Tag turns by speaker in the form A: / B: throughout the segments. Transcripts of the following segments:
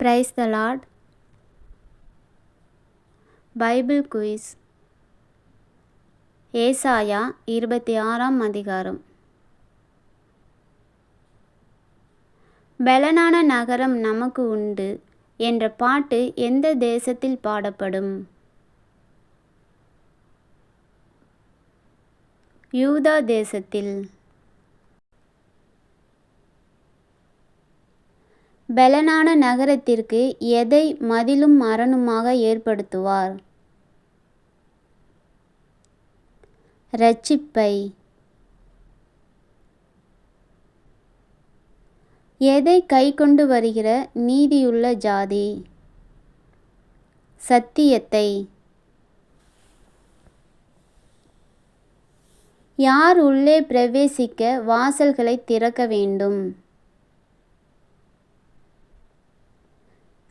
A: Praise the lord Bible quiz ஏசாயா இருபத்தி ஆறாம் அதிகாரம். பெலனான நகரம் நமக்கு உண்டு என்ற பாட்டு எந்த தேசத்தில் பாடப்படும்? யூதா தேசத்தில். பெலனான நகரத்திற்கு எதை மதிலும் மரணுமாக ஏற்படுத்துவார்? ரட்சிப்பை. எதை கை கொண்டு வருகிற நீதியுள்ள ஜாதி? சத்தியத்தை. யார் உள்ளே பிரவேசிக்க வாசல்களை திறக்க வேண்டும்?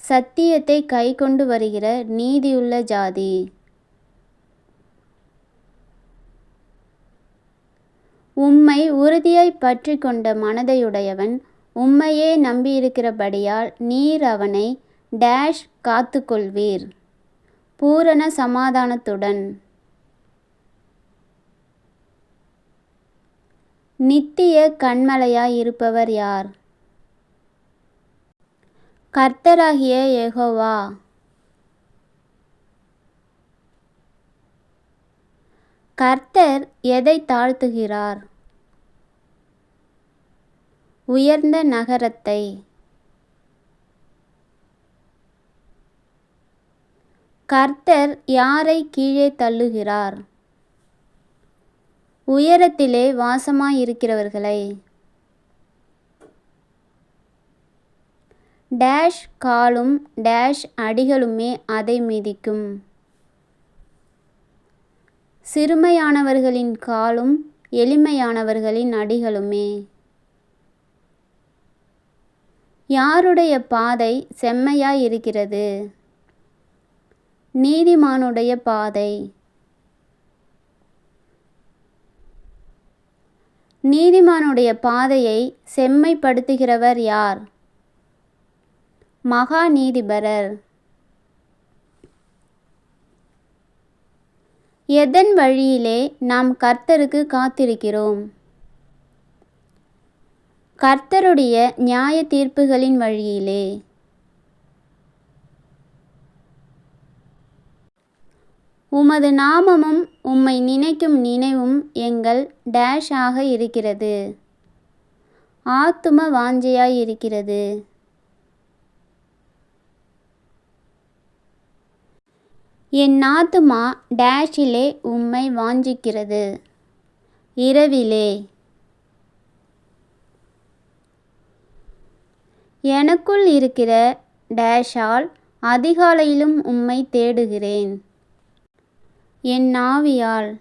A: சத்தியத்தை கை கொண்டு வருகிற நீதியுள்ள ஜாதி. உம்மை உறுதியாய் பற்றி கொண்ட மனதையுடையவன் உம்மையே நம்பியிருக்கிறபடியால் நீர் அவனை டேஷ் காத்துக்கொள்வீர். பூரண சமாதானத்துடன். நித்திய கண்மலையாய் இருப்பவர் யார்? கர்த்தராகிய யெகோவா. கர்த்தர் எதை தாழ்த்துகிறார்? உயர்ந்த நகரத்தை. கர்த்தர் யாரை கீழே தள்ளுகிறார்? உயரத்திலே வாசமாயிருக்கிறவர்களை. டேஷ் காலும் டேஷ் அடிகளுமே அதை மிதிக்கும். சிறுமையானவர்களின் காலும் எளிமையானவர்களின் அடிகளுமே. யாருடைய பாதை செம்மையாயிருக்கிறது? நீதிமானுடைய பாதை. நீதிமானுடைய பாதையை செம்மைப்படுத்துகிறவர் யார்? மகா நீதிபரர் எதன் வழியிலே நாம் கர்த்தருக்கு காத்திருக்கிறோம்? கர்த்தருடைய நியாய தீர்ப்புகளின் வழியிலே. உமது நாமமும் உம்மை நினைக்கும் நினைவும் எங்கள் டேஷ் ஆக இருக்கிறது. ஆத்தும வாஞ்சையாய் இருக்கிறது. என் ஆத்துமா டேஷிலே உம்மை வாஞ்சிக்கிறது. இரவிலே. எனக்குள் இருக்கிற டேஷால் அதிகாலையிலும் உம்மை தேடுகிறேன். என் ஆவியால்.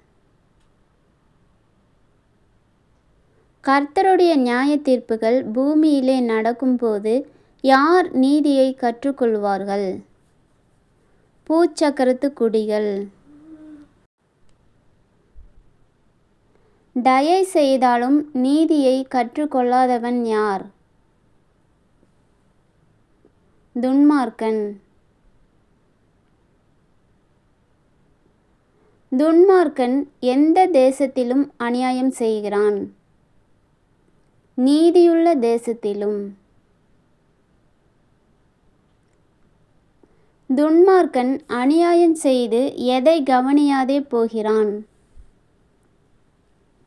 A: கர்த்தருடைய நியாய தீர்ப்புகள் பூமியிலே நடக்கும்போது யார் நீதியை கற்றுக்கொள்வார்கள்? பூச்சக்கரத்து குடிகள். தயை செய்தாலும் நீதியை கற்றுக்கொள்ளாதவன் யார்? துன்மார்க்கன். துன்மார்க்கன் எந்த தேசத்திலும் அநியாயம் செய்கிறான்? நீதியுள்ள தேசத்திலும். துன்மார்க்கன் அநியாயம் செய்து எதை கவனியாதே போகிறான்?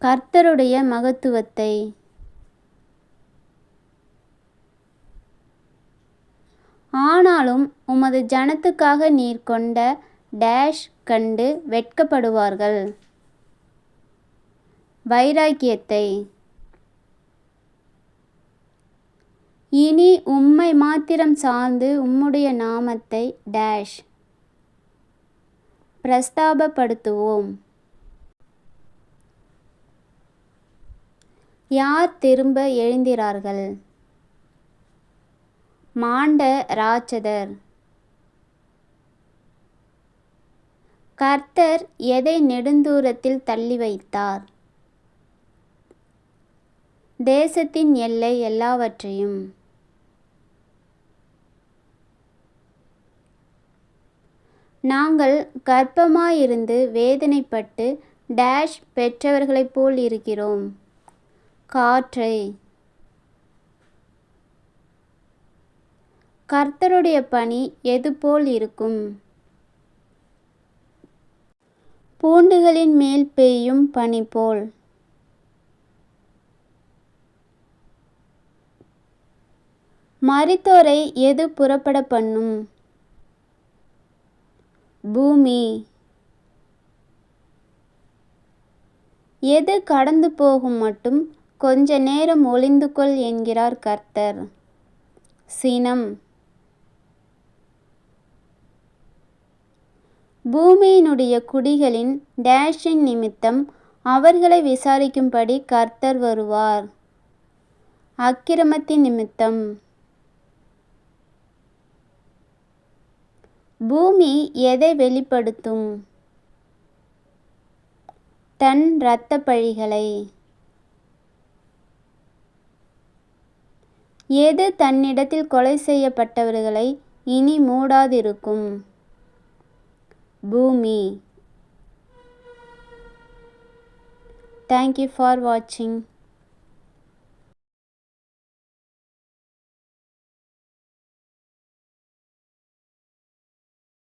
A: கர்த்தருடைய மகத்துவத்தை. ஆனாலும் உமது ஜனத்துக்காக நீர் கொண்ட டேஷ் கண்டு வெட்கப்படுவார்கள். வைராக்கியத்தை. இனி உம்மை மாத்திரம் சார்ந்து உம்முடைய நாமத்தை டேஷ் பிரஸ்தாபப்படுத்துவோம். யார் திரும்ப எழுந்திரார்கள்? மாண்ட ராட்சதர். கர்த்தர் எதை நெடுந்தூரத்தில் தள்ளி வைத்தார்? தேசத்தின் எல்லை எல்லாவற்றையும். நாங்கள் கர்ப்பமாயிருந்து வேதனைப்பட்டு டேஷ் பெற்றவர்களைப் போல் இருக்கிறோம். காற்றை. கர்த்தருடைய பணி எதுபோல் இருக்கும்? பூண்டுகளின் மேல் பெய்யும் பனி போல். மரித்தோரை எது புறப்பட பண்ணும்? பூமி. எது கடந்து போகும் மட்டும் கொஞ்ச நேரம் ஒளிந்து கொள் என்கிறார் கர்த்தர். சினம். பூமியினுடைய குடிகளின் டேஷின் நிமித்தம் அவர்களை விசாரிக்கும்படி கர்த்தர் வருவார். அக்கிரமத்தின் நிமித்தம். பூமி எதை வெளிப்படுத்தும்? தன் இரத்த பழிகளை எது தன்னிடத்தில் கொலை செய்யப்பட்டவர்களை இனி மூடாதிருக்கும்? பூமி. தேங்க்யூ ஃபார் வாட்சிங்